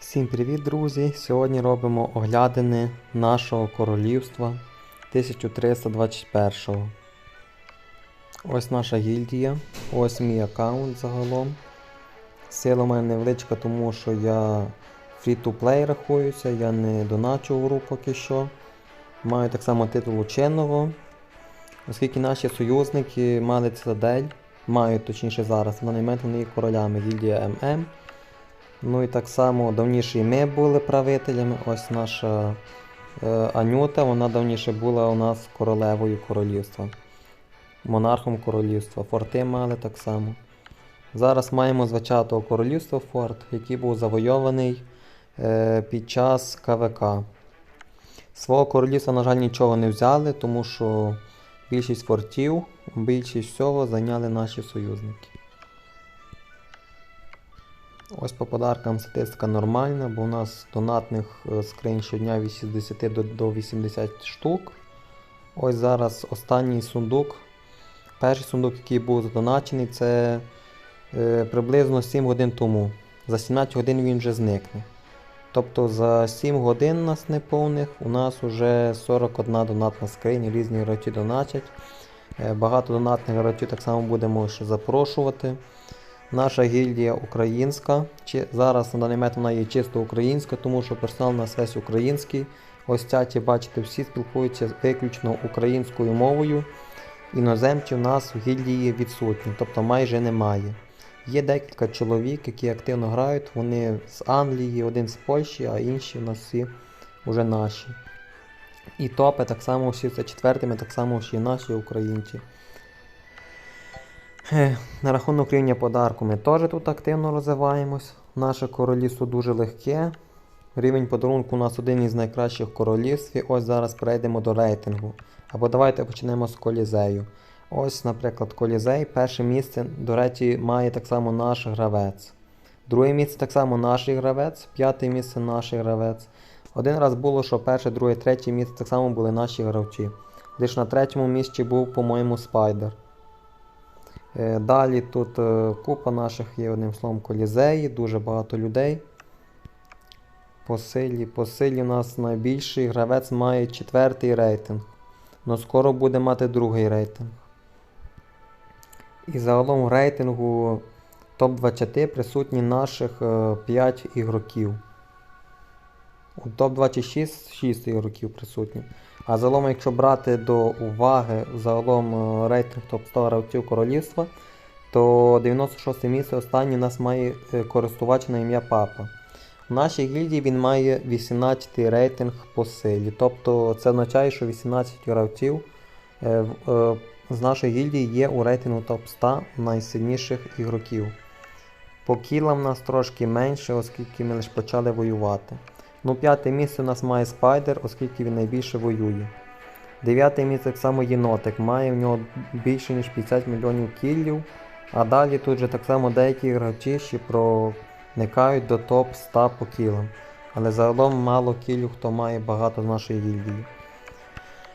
Всім привіт, друзі! Сьогодні робимо оглядини нашого королівства 1321. Ось наша гільдія, ось мій аккаунт загалом. Сила у мене невеличка, тому що я фрі-то-плей рахуюся, я не доначу гру поки що. Маю так само титул ученого. Оскільки наші союзники мали цитадель, мають точніше зараз, на даний момент вони є королями гільдія ММ. Ну і так само давніше і ми були правителями. Ось наша е, Анюта, вона давніше була у нас королевою королівства. Монархом королівства. Форти мали так само. Зараз маємо з 20-го королівства форт, який був завойований е, під час КВК. Свого королівства, на жаль, нічого не взяли, тому що більшість фортів, більшість всього зайняли наші союзники. Ось по подаркам статистика нормальна, бо у нас донатних е, скринь щодня від 60 до, до 80 штук. Ось зараз останній сундук. Перший сундук, який був задоначений, це е, приблизно 7 годин тому. За 17 годин він вже зникне. Тобто за 7 годин нас неповних у нас вже 41 донатна скриня, різні гравці доначать. Е, Багато донатних гравців так само будемо ще запрошувати. Наша гільдія українська. Зараз на даний момент вона є чисто українська, тому що персонал у нас український. Ось чаті, бачите, всі спілкуються виключно українською мовою. Іноземці у нас в гільдії відсутні, тобто майже немає. Є декілька чоловік, які активно грають, вони з Англії, один з Польщі, а інші у нас всі вже наші. І топи так само всі це четвертими, так само всі наші українці. На рахунок рівня подарку ми теж тут активно розвиваємось. Наше королівство дуже легке. Рівень подарунку у нас один із найкращих в королівстві. Ось зараз перейдемо до рейтингу. Або давайте почнемо з колізею. Ось, наприклад, колізей. Перше місце, до речі, має так само наш гравець. Друге місце так само наш гравець, п'яте місце наш гравець. Один раз було, що перше, друге, третє місце так само були наші гравці. Лише на третьому місці був, по-моєму, спайдер. Е, Далі тут е, купа наших є одним словом колізеї, дуже багато людей. По силі, по силі у нас найбільший гравець має четвертий рейтинг. Но скоро буде мати другий рейтинг. І загалом в рейтингу топ-20 присутні наших е, 5 ігроків. У топ-26 6 ігроків присутні. А загалом, якщо брати до уваги загалом е, рейтинг топ-100 гравців королівства, то 96 місце останній у нас має е, користувач на ім'я Папа. У нашій гільдії він має 18 рейтинг по силі. Тобто це означає, що 18 гравців е, з нашої гільдії є у рейтингу топ-100 найсильніших ігроків. По кілам нас трошки менше, оскільки ми лише почали воювати. Ну, п'яте місце у нас має спайдер, оскільки він найбільше воює. Дев'яте місце так само єнотик, має в нього більше ніж 50 мільйонів кіллів. А далі тут же так само деякі гравці ще проникають до топ 100 по кілам. Але загалом мало кілів, хто має багато з нашої гільдії.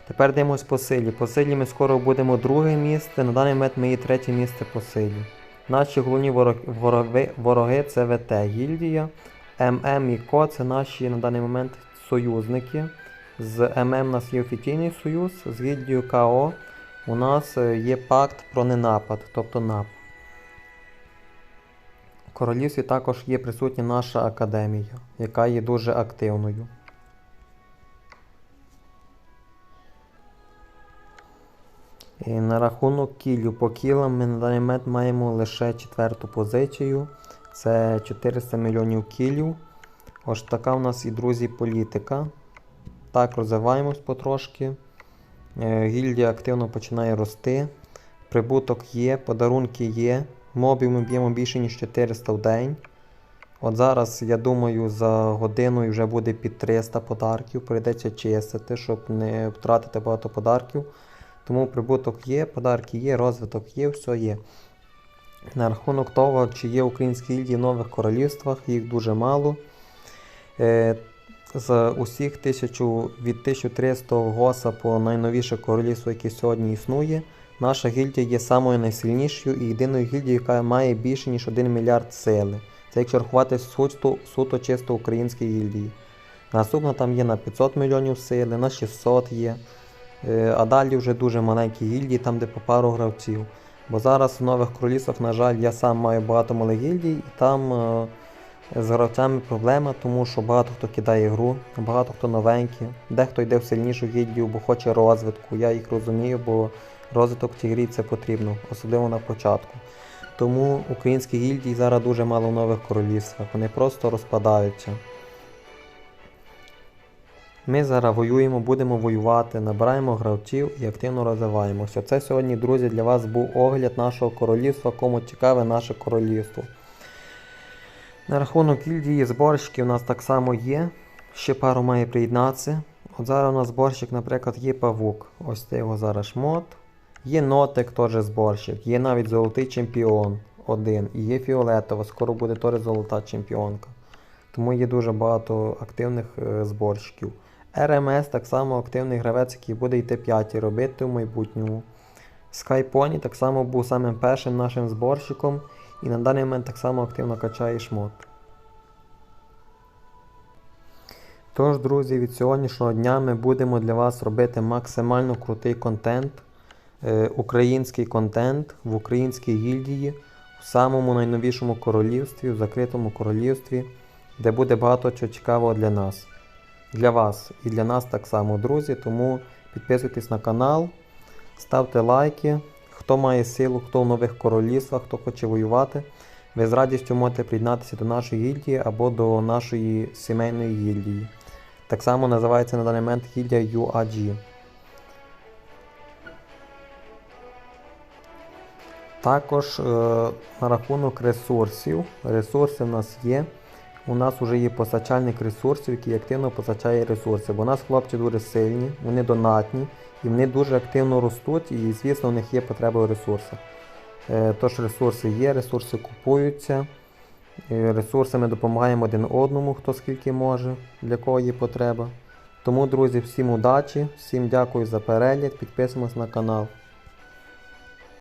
Тепер дивимось по силі. По силі ми скоро будемо друге місце, на даний момент ми є третє місце по силі. Наші головні вороги, вороги це ВТ гільдія. ММ і КО це наші на даний момент союзники. З ММ у нас є офіційний союз, з гільдією КО у нас е, є пакт про ненапад, тобто НАП. В королівстві також є присутня наша академія, яка є дуже активною. І на рахунок кілів по кілам ми на даний момент маємо лише четверту позицію. Це 400 мільйонів кілів. Ось така у нас і друзі політика. Так, розвиваємось потрошки. Е, Гільдія активно починає рости. Прибуток є, подарунки є. Мобів ми б'ємо більше, ніж 400 в день. От зараз, я думаю, за годину вже буде під 300 подарків. Прийдеться чистити, щоб не втратити багато подарків. Тому прибуток є, подарки є, розвиток є, все є. На рахунок того, чи є українські гільдії в нових королівствах, їх дуже мало. Е, з усіх тисячу, від 1300 госа по найновіше королівство, яке сьогодні існує, наша гільдія є самою найсильнішою і єдиною гільдією, яка має більше ніж 1 мільярд сили. Це якщо рахувати суто, суто чисто українські гільдії. Наступна там є на 500 мільйонів сили, на 600 є. Е, А далі вже дуже маленькі гільдії, там де по пару гравців. Бо зараз в нових королівствах, на жаль, я сам маю багато малих гільдій, і там е, з гравцями проблема, тому що багато хто кидає гру, багато хто новенький, дехто йде в сильнішу гільдію, бо хоче розвитку. Я їх розумію, бо розвиток в цій грі це потрібно, особливо на початку. Тому українські гільдії зараз дуже мало в нових королівствах, вони просто розпадаються. Ми зараз воюємо, будемо воювати, набираємо гравців і активно розвиваємося. Це сьогодні, друзі, для вас був огляд нашого королівства, кому цікаве наше королівство. На рахунок гільдії зборщиків у нас так само є. Ще пару має приєднатися. От зараз у нас зборщик, наприклад, є павук. Ось це його зараз шмот. Є нотик, теж зборщик. Є навіть золотий чемпіон один. І є фіолетова, скоро буде теж золота чемпіонка. Тому є дуже багато активних е, зборщиків. РМС так само активний гравець, який буде йти 5 робити в майбутньому. Skypony так само був самим першим нашим зборщиком і на даний момент так само активно качає шмот. Тож, друзі, від сьогоднішнього дня ми будемо для вас робити максимально крутий контент, е, український контент в українській гільдії, в самому найновішому королівстві, в закритому королівстві, де буде багато чого цікавого для нас. Для вас і для нас так само, друзі. Тому підписуйтесь на канал, ставте лайки. Хто має силу, хто в нових королівствах, хто хоче воювати, ви з радістю можете приєднатися до нашої гільдії або до нашої сімейної гільдії. Так само називається на даний момент гільдія UAG. Також е, на рахунок ресурсів. Ресурси в нас є. У нас вже є постачальник ресурсів, який активно постачає ресурси. Бо у нас хлопці дуже сильні, вони донатні і вони дуже активно ростуть, і звісно, у них є потреба в ресурсах. Е, Тож ресурси є, ресурси купуються. Ресурсами допомагаємо один одному, хто скільки може, для кого є потреба. Тому, друзі, всім удачі, всім дякую за перегляд, підписуємось на канал.